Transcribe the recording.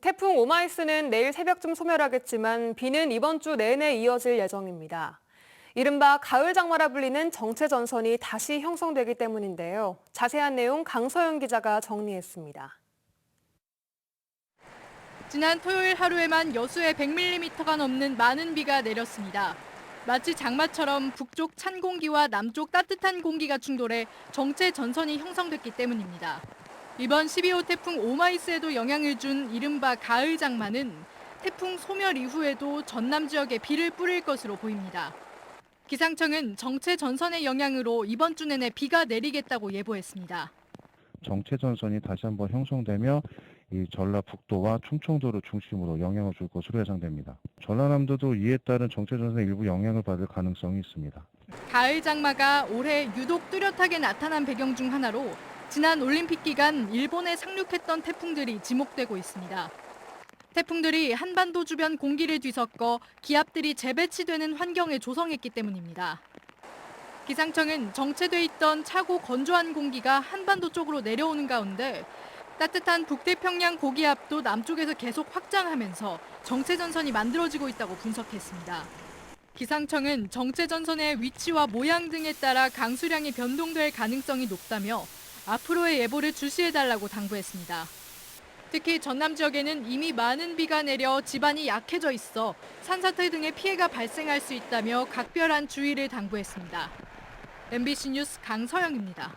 태풍 오마이스는 내일 새벽쯤 소멸하겠지만 비는 이번 주 내내 이어질 예정입니다. 이른바 가을 장마라 불리는 정체 전선이 다시 형성되기 때문인데요. 자세한 내용 강서영 기자가 정리했습니다. 지난 토요일 하루에만 여수에 100mm가 넘는 많은 비가 내렸습니다. 마치 장마처럼 북쪽 찬 공기와 남쪽 따뜻한 공기가 충돌해 정체 전선이 형성됐기 때문입니다. 이번 12호 태풍 오마이스에도 영향을 준 이른바 가을 장마는 태풍 소멸 이후에도 전남 지역에 비를 뿌릴 것으로 보입니다. 기상청은 정체 전선의 영향으로 이번 주 내내 비가 내리겠다고 예보했습니다. 정체 전선이 다시 한번 형성되며 이 전라북도와 충청도를 중심으로 영향을 줄 것으로 예상됩니다. 전라남도도 이에 따른 정체 전선의 일부 영향을 받을 가능성이 있습니다. 가을 장마가 올해 유독 뚜렷하게 나타난 배경 중 하나로 지난 올림픽 기간 일본에 상륙했던 태풍들이 지목되고 있습니다. 태풍들이 한반도 주변 공기를 뒤섞어 기압들이 재배치되는 환경을 조성했기 때문입니다. 기상청은 정체돼 있던 차고 건조한 공기가 한반도 쪽으로 내려오는 가운데 따뜻한 북태평양 고기압도 남쪽에서 계속 확장하면서 정체 전선이 만들어지고 있다고 분석했습니다. 기상청은 정체 전선의 위치와 모양 등에 따라 강수량이 변동될 가능성이 높다며 앞으로의 예보를 주시해달라고 당부했습니다. 특히 전남 지역에는 이미 많은 비가 내려 지반이 약해져 있어 산사태 등의 피해가 발생할 수 있다며 각별한 주의를 당부했습니다. MBC 뉴스 강서영입니다.